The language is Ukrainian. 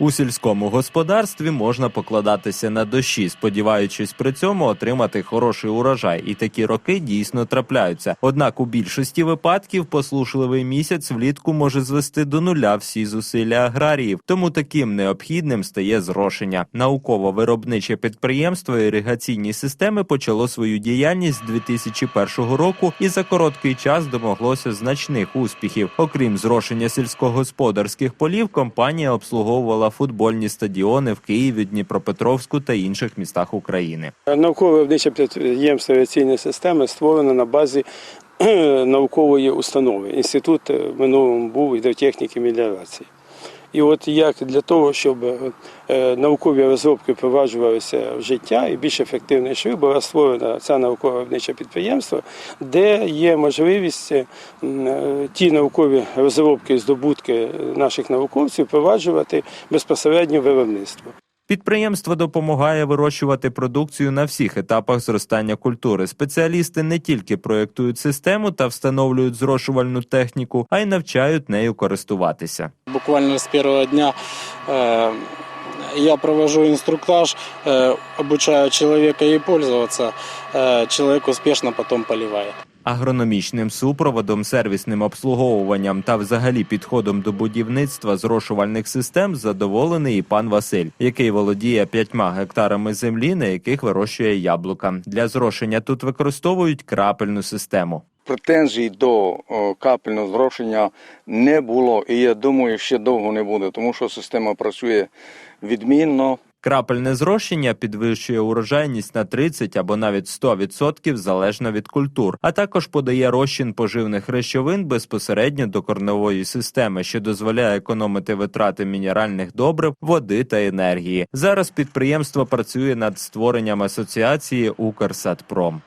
У сільському господарстві можна покладатися на дощі, сподіваючись при цьому отримати хороший урожай, і такі роки дійсно трапляються. Однак у більшості випадків послушливий місяць влітку може звести до нуля всі зусилля аграріїв, тому таким необхідним стає зрошення. Науково-виробниче підприємство іригаційні системи почало свою діяльність з 2001 року і за короткий час домоглося значних успіхів. Окрім зрошення сільськогосподарських полів, компанія обслуговувала футбольні стадіони в Києві, Дніпропетровську та інших містах України. Наукове виробниче підприємство авіаційної системи створено на базі наукової установи. Інститут в минулому був ідеотехніки меліорації. І от як для того, щоб е, наукові розробки впроваджувалися в життя і більш ефективно йшли, була створена це наукове виробниче підприємство, де є можливість е, ті наукові розробки, здобутки наших науковців впроваджувати безпосередньо виробництво. Підприємство допомагає вирощувати продукцію на всіх етапах зростання культури. Спеціалісти не тільки проєктують систему та встановлюють зрошувальну техніку, а й навчають нею користуватися. Буквально с первого дня э, я провожу инструктаж, э, обучаю человека ей пользоваться. Э, человек успешно потом поливает. Агрономічним супроводом, сервісним обслуговуванням та взагалі підходом до будівництва зрошувальних систем задоволений і пан Василь, який володіє п'ятьма гектарами землі, на яких вирощує яблука. Для зрошення тут використовують крапельну систему. Претензій до капельного зрошення не було, і я думаю, ще довго не буде, тому що система працює відмінно. Крапельне зрощення підвищує урожайність на 30 або навіть 100% залежно від культур, а також подає розчин поживних речовин безпосередньо до корневої системи, що дозволяє економити витрати мінеральних добрив, води та енергії. Зараз підприємство працює над створенням асоціації Укрсадпром.